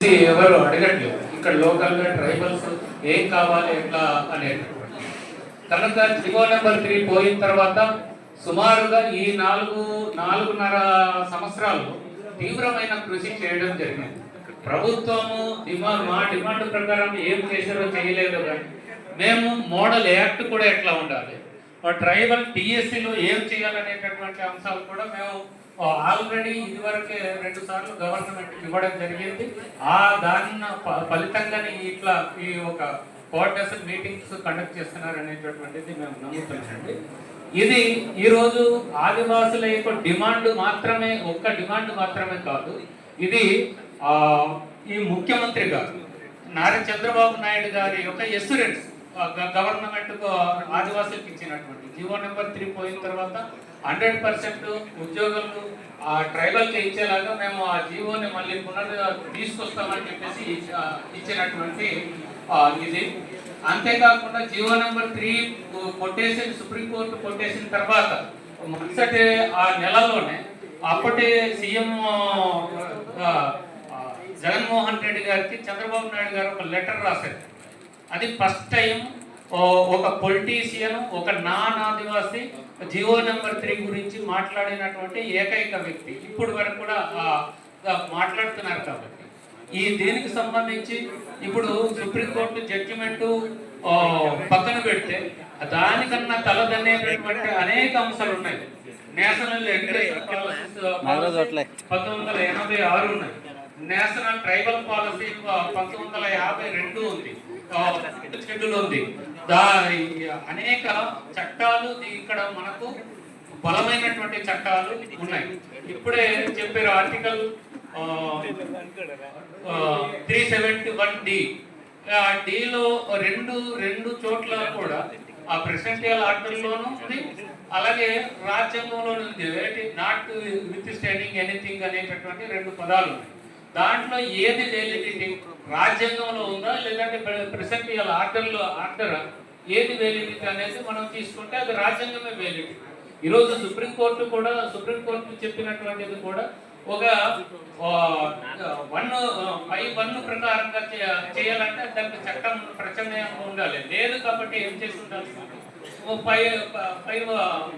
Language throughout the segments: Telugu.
ఎవరు అడగట్లేదు. ఇక్కడ లోకల్గా ట్రైబల్స్ ఏం కావాలి ఎట్లా అనేటటువంటి. కనుక జిగో నెంబర్ త్రీ పోయిన తర్వాత సుమారుగా ఈ నాలుగు నాలుగున్నర సంవత్సరాలు తీవ్రమైన కృషి చేయడం జరిగింది. ప్రభుత్వము డిమాండ్ మా డిమాండ్ ప్రకారం ఏం చేశారో చేయలేదు కానీ మేము మోడల్ యాక్ట్ కూడా ఎట్లా ఉండాలి? ట్రైబల్ టిఎస్సిలో ఏం చేయాలనేటటువంటి అంశాలు కూడా మేము ఆల్రెడీ ఇదివరకే రెండు సార్లు గవర్నమెంట్ ఇవ్వడం జరిగింది. ఆ దాని ఫ- ఫలితంగానే ఇట్లా ఈ ఒక కోఆర్డినేషన్ మీటింగ్స్ కండక్ట్ చేస్తున్నారు అనేటటువంటిది మేము నమ్ముతున్నామండి. ఇది ఈరోజు ఆదివాసుల యొక్క డిమాండ్ మాత్రమే ఒక్క డిమాండ్ మాత్రమే కాదు. ఇది ఈ ముఖ్యమంత్రి గారు నారా చంద్రబాబు నాయుడు గారి యొక్క ఎస్యూరెన్స్ గవర్నమెంట్ ఆదివాసులకు ఇచ్చినటువంటి జీవో నెంబర్ త్రీ పోయిన తర్వాత హండ్రెడ్ పర్సెంట్ ఉద్యోగులకు ఆ ట్రైబల్కి ఇచ్చేలాగా మేము ఆ జీవోని మళ్ళీ పునర్ తీసుకొస్తామని చెప్పేసి ఇచ్చినటువంటి ఇది. అంతేకాకుండా జీవో నెంబర్ త్రీ కొట్టేసిన సుప్రీంకోర్టు కొట్టేసిన తర్వాత మరుసటి ఆ నెలలోనే అప్పటి సీఎం జగన్మోహన్ రెడ్డి గారికి చంద్రబాబు నాయుడు గారు ఒక లెటర్ రాశారు. అది ఫస్ట్ టైం ఒక పొలిటీషియన్ ఒక non Adivasi G O number three గురించి మాట్లాడినటువంటి ఏకైక వ్యక్తి. ఇప్పుడు వరకు కూడా మాట్లాడుతున్నారు కాబట్టి. ఈ దీనికి సంబంధించి ఇప్పుడు సుప్రీంకోర్టు జడ్జిమెంట్ పక్కన పెడితే దానికన్నా తలదన్నేటటువంటి అనేక అంశాలు ఉన్నాయి. నేషనల్ పంతొమ్మిది వందల ఎనభై ఆరు ఉన్నాయి. నేషనల్ ట్రైబల్ పాలసీ పంతొమ్మిది వందల యాభై రెండు ఉంది. షెడ్యూల్ ఉంది. దా అనేక చట్టాలు ఇక్కడ మనకు బలమైనటువంటి చట్టాలు ఉన్నాయి. ఇప్పుడే చెప్పారు article three seventy one D ఆ డిలో రెండు రెండు చోట్ల కూడా ఆ ప్రెసిడెంటియల్ ఆర్డర్లోనూ ఉంది. అలాగే రాజ్యాంగంలోనూ ఉంది. నాట్ విత్ స్టాండింగ్ ఎనీథింగ్ అనేటటువంటి రెండు పదాలు ఉన్నాయి. దాంట్లో ఏది వేలిడిటీ రాజ్యాంగంలో ఉందా? లేదంటే ప్రెసిడెంటియల్ ఆర్డర్లో ఆర్డర్ ఏది వేలిడిటీ అనేది మనం తీసుకుంటే అది రాజ్యాంగమే వేలిడిటీ ఈరోజు సుప్రీంకోర్టు కూడా సుప్రీంకోర్టు చెప్పినటువంటిది కూడా ఒక వన్ పై వన్ ప్రకారంగా చే- చేయాలంటే దానికి చట్టం ప్రత్యామ్నాయంగా ఉండాలి. లేదు కాబట్టి ఏం చేసి ఉండాలి ఓ పై పై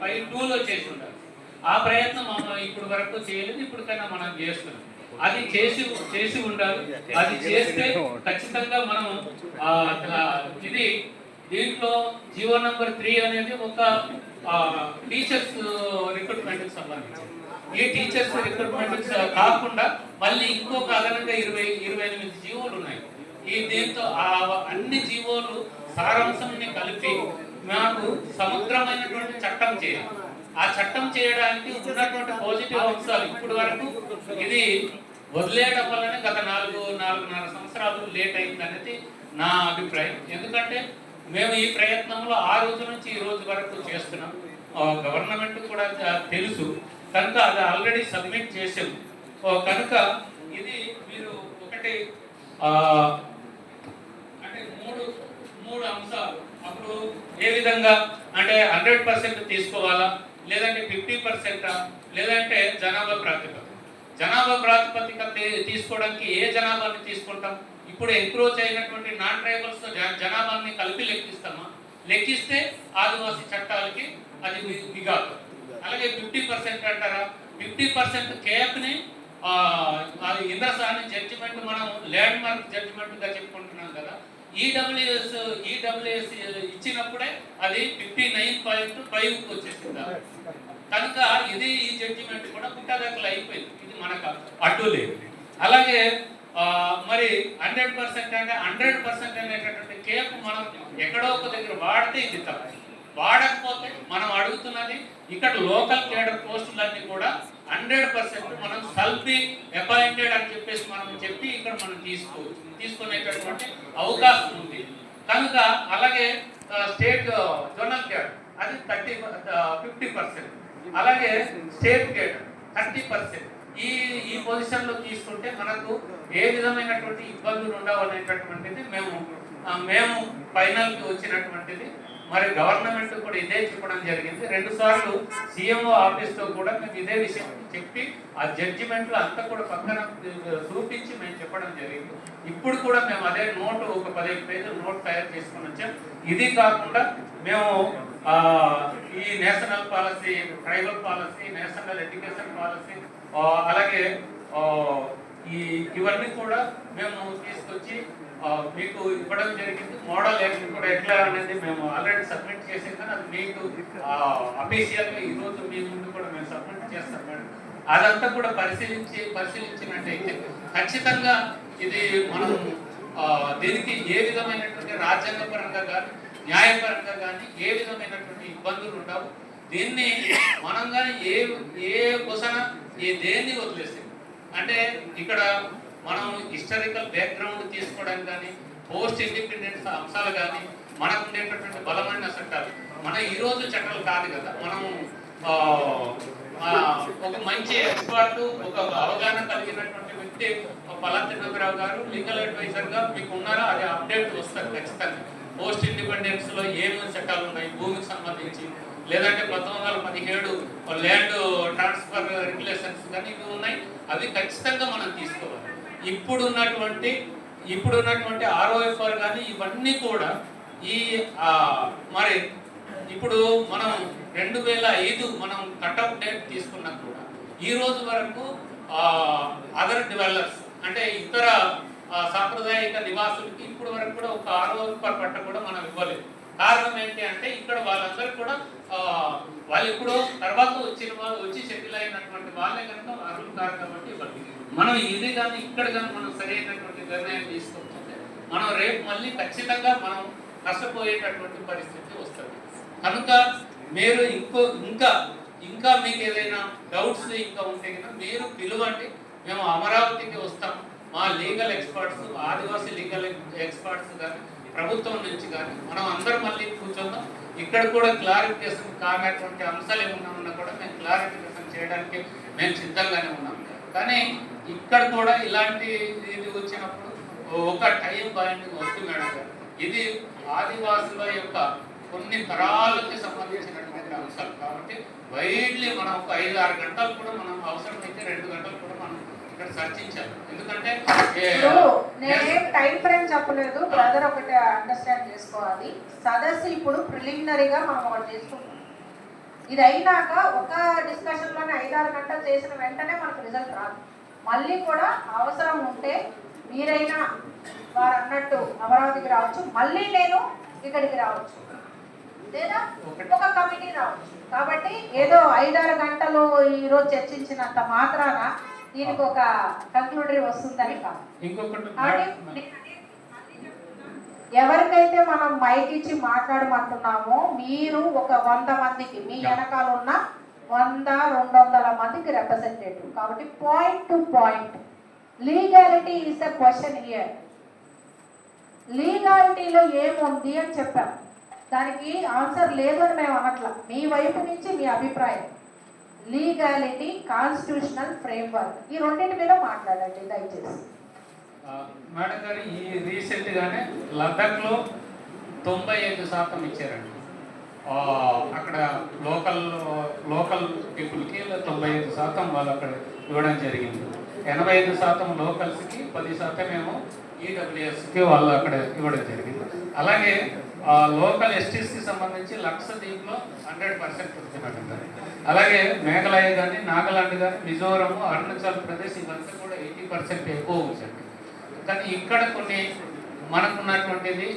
పై టూలో చేసి ఉండాలి ఆ ప్రయత్నం మనం ఇప్పుడు వరకు చేయలేదు ఇప్పటికైనా మనం చేస్తున్నాం. అది చేసి చేసి ఉండాలి. అది చేస్తే ఖచ్చితంగా మనం ఆ, ఇది దీంట్లో జీవో నంబర్ త్రీ అనేది ఒక టీచర్స్ రిక్రూట్మెంట్ సంబంధించి ఈ టీచర్స్ రిక్రూట్మెంట్ కాకుండా మళ్ళీ ఇంకొక అదనంగా ఇరవై ఇరవై ఎనిమిది జీవోలు ఉన్నాయి. ఈ దీంతో ఆ అన్ని జీవోలు సారాంశాన్ని కలిపి మాకు సమగ్రమైనటువంటి చట్టం చేయాలి. ఆ చట్టం చేయడానికి ఉన్నటువంటి పాజిటివ్ అంశాలు ఇప్పటి వరకు ఇది వదిలేయడం వల్లనే గత నాలుగు నాలుగున్నర సంవత్సరాలు లేట్ అయింది అనేది నా అభిప్రాయం. ఎందుకంటే మేము ఈ ప్రయత్నంలో ఆ రోజు నుంచి ఈ రోజు వరకు చేస్తున్నాం. గవర్నమెంట్ కూడా తెలుసు. కనుక అది ఆల్రెడీ సబ్మిట్ చేసాము కనుక ఇది మీరు ఒకటి అంటే మూడు మూడు అంశాలు. అప్పుడు ఏ విధంగా అంటే హండ్రెడ్ పర్సెంట్ తీసుకోవాలా? లేదంటే ఫిఫ్టీ పర్సెంటా? లేదంటే జనాభా ప్రాతిపదిక. జనాభా ప్రాతిపదిక తీసుకోవడానికి ఏ జనాభాని తీసుకుంటాం? ఇప్పుడు ఎంక్రోచ్ అయినటువంటి నాన్ ట్రైబల్స్ జనాభాని కలిపి లెక్కిస్తామా? లెక్కిస్తే ఆదివాసీ చట్టాలకి అది వి- అలాగే ఫిఫ్టీ పర్సెంట్ అంటారా? ఫిఫ్టీ పర్సెంట్ కేఫ్ని అది ఇంద్రసాని జడ్జిమెంట్ మనం ల్యాండ్ మార్క్ జడ్జిమెంట్గా చెప్పుకుంటున్నాం కదా. ఈడబ్ల్యూఎస్ ఈడబ్ల్యూఎస్ ఇచ్చినప్పుడే అది ఫిఫ్టీ నైన్ పాయింట్ ఫైవ్ వచ్చేసింది. కనుక ఇది ఈ జడ్జిమెంట్ కూడా పుట్టదక్కలు అయిపోయింది. ఇది మనకు అడ్డు లేదు. అలాగే మరి హండ్రెడ్ పర్సెంట్ అంటే హండ్రెడ్ పర్సెంట్ అనేటటువంటి కేఫ్ మనం ఎక్కడో ఒక దగ్గర వాడితే ఇది తప్పు. వాడకపోతే మనం అడుగుతున్నది ఇక్కడ లోకల్ కేడర్ పోస్టులన్నీ కూడా హండ్రెడ్ పర్సెంట్ మనం సల్ఫీ అపాయింటెడ్ అని చెప్పేసి మనం చెప్పి ఇక్కడ మనం తీసుకోవచ్చు తీసుకునేటటువంటి అవకాశం ఉంది. కనుక అలాగే స్టేట్ జోనల్ కేడర్ అది థర్టీ ఫిఫ్టీ పర్సెంట్. అలాగే స్టేట్ కేడర్ థర్టీ పర్సెంట్. ఈ ఈ పొజిషన్లో తీసుకుంటే మనకు ఏ విధమైనటువంటి ఇబ్బందులు ఉండవు అనేటటువంటిది మేము మేము ఫైనల్కి వచ్చినటువంటిది మరి గవర్నమెంట్ కూడా ఇదే చెప్పడం జరిగింది. రెండు సార్లు సీఎంఓ ఆఫీస్తో కూడా మేము ఇదే విషయం చెప్పి ఆ జడ్జిమెంట్లో అంతా కూడా పక్కన చూపించి మేము చెప్పడం జరిగింది. ఇప్పుడు కూడా మేము అదే నోటు ఒక పదిహేను పేజీలు నోట్ తయారు చేసుకుని వచ్చాం. ఇది కాకుండా మేము ఈ national policy tribal policy national education policy అలాగే ఈ ఇవన్నీ కూడా మేము తీసుకొచ్చి మీకు ఇవ్వడం జరిగింది. మోడల్ కూడా ఎట్లా అనేది మేము ఆల్రెడీ సబ్మిట్ చేసాం. కానీ అది మీకు అఫీషియల్గా ఈరోజు ఈ రోజు మీ ముందు కూడా మేము సబ్మిట్ చేస్తాం మేడం. అదంతా కూడా పరిశీలించి పరిశీలించినట్టయితే ఖచ్చితంగా ఇది మనం దీనికి ఏ విధమైనటువంటి రాజ్యాంగపరంగా కానీ న్యాయపరంగా కానీ ఏ విధమైనటువంటి ఇబ్బందులు ఉండవు. దీన్ని మనం కానీ ఏ ఏ కుసన ఏ దేన్ని వదిలేస్తాం అంటే ఇక్కడ మనం హిస్టారికల్ బ్యాక్గ్రౌండ్ తీసుకోవడానికి కానీ పోస్ట్ ఇండిపెండెన్స్ అంశాలు కానీ మనకు ఉండేటటువంటి బలమైన చట్టాలు. మన ఈరోజు చట్టాలు కాదు కదా. మనం ఒక మంచి ఎక్స్పర్ట్ ఒక అవగాహన కలిగినటువంటి వ్యక్తి పలాతి నగరావు గారు లీగల్ అడ్వైజర్గా మీకు ఉన్నారా? అది అప్డేట్ వస్తారు ఖచ్చితంగా. పోస్ట్ ఇండిపెండెన్స్లో ఏమేమి చట్టాలు ఉన్నాయి? భూమికి సంబంధించి లేదంటే పంతొమ్మిది వందల పదిహేడు ల్యాండ్ ట్రాన్స్ఫర్ రెగ్యులేషన్స్ కానీ ఇవి ఉన్నాయి. అవి ఖచ్చితంగా మనం తీసుకోవాలి. ఇప్పుడు ఉన్నటువంటి ఇప్పుడు ఉన్నటువంటి ఆర్ఓఎఫ్ఆర్ కానీ ఇవన్నీ కూడా ఈ మరి ఇప్పుడు మనం రెండు వేల ఐదు మనం కట్అప్ డేట్ తీసుకున్నా కూడా. ఈ రోజు వరకు అదర్ డెవలపర్స్ అంటే ఇతర సాంప్రదాయక సాంప్రదాయిక నివాసులకి ఇప్పుడు వరకు కూడా ఒక ఆరో పట్ట కూడా మనం ఇవ్వలేదు. కారణం ఏంటి అంటే ఇక్కడ వాళ్ళందరూ కూడా వాళ్ళు ఎప్పుడో తర్వాత వచ్చిన వాళ్ళు వచ్చి సెటిల్ అయినటువంటి వాళ్ళే కనుక అర్హులు కాదు కాబట్టి మనం ఇది కానీ ఇక్కడ కానీ మనం సరైనటువంటి నిర్ణయం తీసుకోకపోతే మనం రేపు మళ్ళీ ఖచ్చితంగా మనం నష్టపోయేటటువంటి పరిస్థితి వస్తుంది. కనుక మీరు ఇంకో ఇంకా ఇంకా మీకు ఏదైనా డౌట్స్ ఇంకా ఉంటే కనుక మీరు పిలువండి. మేము అమరావతికి వస్తాం. మా legal experts Adivasi legal experts కానీ ప్రభుత్వం నుంచి కానీ మనం అందరం మళ్ళీ కూర్చుందాం ఇక్కడ కూడా క్లారిఫికేషన్ కానటువంటి అంశాలు ఏమన్నా ఉన్నా కూడా మేము క్లారిఫికేషన్ చేయడానికి మేము సిద్ధంగానే ఉన్నాం. కానీ ఇక్కడ కూడా ఇలాంటి ఇది వచ్చినప్పుడు ఒక టైం పాయింట్ వస్తుంది మేడం గారు. ఇది ఆదివాసుల యొక్క కొన్ని తరాలకి సంబంధించినటువంటి అంశాలు. కాబట్టి వైడ్లీ మనం ఒక ఐదు ఆరు గంటలు కూడా మనం అవసరమైతే రెండు గంటలు కూడా మనం ఇక్కడ చర్చించాలి ఎందుకంటే నేనేం టైం ఫ్రేమ్ చెప్పలేదు. బ్రదర్ ఒకటి అండర్స్టాండ్ చేసుకోవాలి. సదస్సు ఇప్పుడు ప్రిలిమినరీగా మనం ఒకటి చేసుకుంటాం ఇది అయినాక ఒక డిస్కషన్లోనే ఐదారు గంటలు చేసిన వెంటనే మనకు రిజల్ట్ రాదు. మళ్ళీ కూడా అవసరం ఉంటే మీరైనా వారు అన్నట్టు అమరావతికి రావచ్చు. మళ్ళీ నేను ఇక్కడికి రావచ్చు. లేదా ఒక కమిటీ రావచ్చు. కాబట్టి ఏదో ఐదారు గంటలు ఈరోజు చర్చించినంత మాత్రాన దీనికి ఒక కంక్లూడరీ వస్తుందని ఇంకొకటి ఎవరికైతే మనం మైక్ ఇచ్చి మాట్లాడమంటున్నామో మీరు ఒక వంద మందికి మీ వెనకాల ఉన్న వంద రెండు వందల మందికి రిప్రజెంటేటివ్ కాబట్టి point to point legality is a question here లీగాలిటీలో ఏముంది అని చెప్పాం. దానికి ఆన్సర్ లేదు అని మేము అనట్లా. మీ వైపు నుంచి మీ అభిప్రాయం. లీగాలిటీ కాన్స్టిట్యూషనల్ ఫ్రేమ్వర్క్ ఈ రెండింటి మీద మాట్లాడండి దయచేసి. మేడం గారు ఈ రీసెంట్ గానే లో తొంభై ఐదు శాతం ఇచ్చారండి. అక్కడ లోకల్ లోకల్ పీపుల్కి తొంభై ఐదు శాతం వాళ్ళు అక్కడ ఇవ్వడం జరిగింది. ఎనభై ఐదు శాతం లోకల్స్కి పది శాతం ఏమో ఈడబ్ల్యూఎస్కి వాళ్ళు అక్కడ ఇవ్వడం జరిగింది. అలాగే లోకల్ ఎస్టీస్కి సంబంధించి లక్ష దీంట్లో హండ్రెడ్ పర్సెంట్ ఉంది మేడం గారు అలాగే మేఘాలయ కానీ నాగాలాండ్ కానీ మిజోరం అరుణాచల్ ప్రదేశ్ ఇవంతా కూడా ఎయిటీ పర్సెంట్ ఎక్కువ ఉంచండి కానీ ఇక్కడ కొన్ని మనకున్నటువంటిది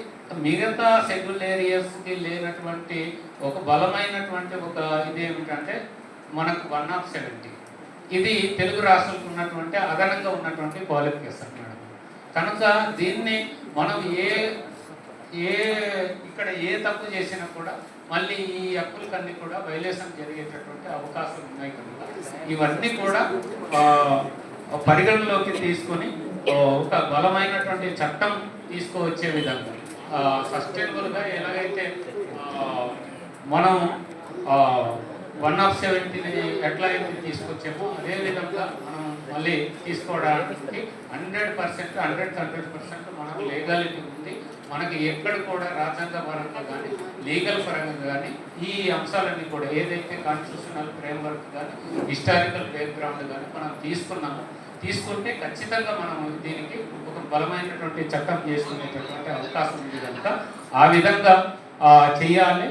మిగతా షెడ్యూల్ ఏరియాస్కి లేనటువంటి ఒక బలమైనటువంటి ఒక ఇది ఏమిటంటే మనకు వన్ ఆఫ్ సెవెంటీ ఇది తెలుగు రాష్ట్రాలకు ఉన్నటువంటి అదనంగా ఉన్నటువంటి క్వాలిఫికేషన్ మేడం. కనుక దీన్ని మనం ఏ ఏ ఇక్కడ ఏ తప్పు చేసినా కూడా మళ్ళీ ఈ హక్కులకన్నీ కూడా వైలేషన్ జరిగేటటువంటి అవకాశాలు ఉన్నాయి కనుక. ఇవన్నీ కూడా పరిగణలోకి తీసుకొని ఒక బలమైనటువంటి చట్టం తీసుకువచ్చే విధంగా సస్టైనబుల్గా ఎలాగైతే మనం వన్ ఆఫ్ సెవెంటీని ఎట్లా అయితే తీసుకొచ్చామో అదే విధంగా మనం మళ్ళీ తీసుకోవడానికి hundred percent hundred hundred percent మనకు లీగాలిటీ ఉంది. మనకి ఎక్కడ కూడా రాజ్యాంగ పరంగా కానీ లీగల్ పరంగా కానీ ఈ అంశాలన్నీ కూడా ఏదైతే కాన్స్టిట్యూషనల్ ఫ్రేమ్వర్క్ కానీ హిస్టారికల్ బ్యాక్గ్రౌండ్ కానీ మనం తీసుకున్నామో తీసుకుంటే ఖచ్చితంగా మనం దీనికి ఒక బలమైనటువంటి చట్టం చేసుకునేటటువంటి అవకాశం ఉంది కనుక ఆ విధంగా చేయాలి.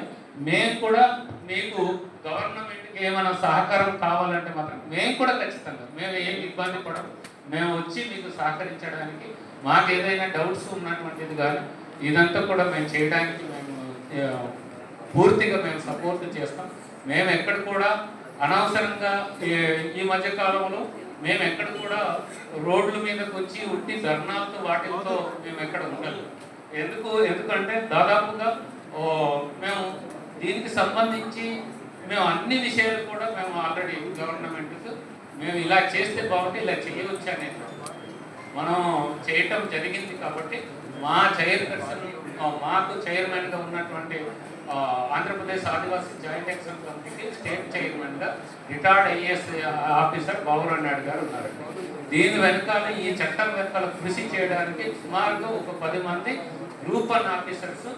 మేము కూడా మీకు గవర్నమెంట్కి ఏమైనా సహకారం కావాలంటే మాత్రం మేము కూడా ఖచ్చితంగా మేము ఏం ఇబ్బంది పడం మేము వచ్చి మీకు సహకరించడానికి మాకు ఏదైనా డౌట్స్ ఉన్నటువంటిది కానీ ఇదంతా కూడా మేము చేయడానికి మేము పూర్తిగా మేము సపోర్ట్ చేస్తాం. మేము ఎక్కడ కూడా అనవసరంగా ఈ- మధ్య కాలంలో మేము ఎక్కడ కూడా రోడ్ల మీదకి వచ్చి ఉట్టి ధర్నాలతో వాటితో మేము ఎక్కడ ఉండలేదు ఎందుకు ఎందుకంటే దాదాపుగా మేము దీనికి సంబంధించి మేము అన్ని విషయాలు కూడా మేము ఆల్రెడీ గవర్నమెంట్కు మేము ఇలా చేస్తే బాగుంటే ఇలా చేయవచ్చు అనే మనం చేయటం జరిగింది కాబట్టి మా చైర్పర్సన్ మాకు చైర్మన్గా ఉన్నటువంటి ఆంధ్రప్రదేశ్ ఆదివాసీ జాయింట్ ఎక్షన్ కమిటీకి స్టేట్ చైర్మన్గా retired IAS officer Baburao Naidu garu ఉన్నారు. దీని వెనకాల ఈ చట్టం వెనకాల కృషి చేయడానికి సుమారుగా ఒక పది మంది group one officers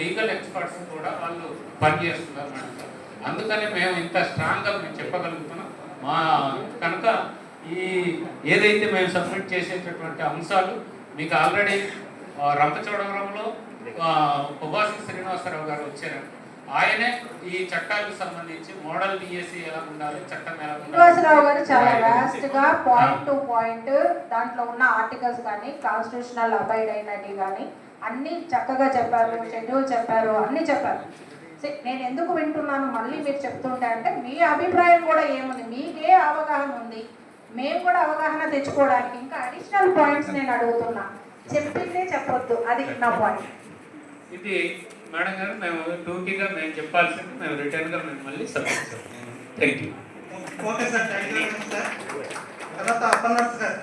legal experts కూడా వాళ్ళు పనిచేస్తున్నారు మేడం. అందుకని మేము ఇంత స్ట్రాంగ్గా మేము చెప్పగలుగుతున్నాం. మా కనుక ఈ ఏదైతే మేము సబ్మిట్ చేసేటటువంటి అంశాలు మీకు ఆల్రెడీ రంపచోడవరంలో పొగాసి శ్రీనివాసరావు గారు వచ్చారు. ఆయనే ఈ చట్టాలకు సంబంధించి మోడల్ డిఎస్సి ఎలా ఉండాలి చట్టం ఎలా ఉండాలి శ్రీనివాసరావు గారు చాలా వ్యాస్ట్గా పాయింట్ టు పాయింట్ దాంట్లో ఉన్న ఆర్టికల్స్ కానీ కాన్స్టిట్యూషనల్ అబైడ్ అయినవి కానీ అన్ని చక్కగా చెప్పారు షెడ్యూల్ చెప్పారు అన్ని చెప్పారు. నేను ఎందుకు వింటున్నాను? మళ్ళీ మీరు చెప్తుంటే అంటే మీ అభిప్రాయం కూడా ఏముంది? మీకే అవగాహన ఉంది. మేము కూడా అవగాహన తెచ్చుకోవడానికి ఇంకా అడిషనల్ పాయింట్స్ నేను అడుగుతున్నా. చెప్పిందే చెప్పొద్దు. అది నా పాయింట్ ఇది మేడం గారు మేము టూకీగా మేము చెప్పాల్సింది మేము రిటర్న్గా మేము మళ్ళీ సబ్మిట్ చేస్తాం thank you okay sir thank you sir. తర్వాత అప్పన్నట్టు సార్.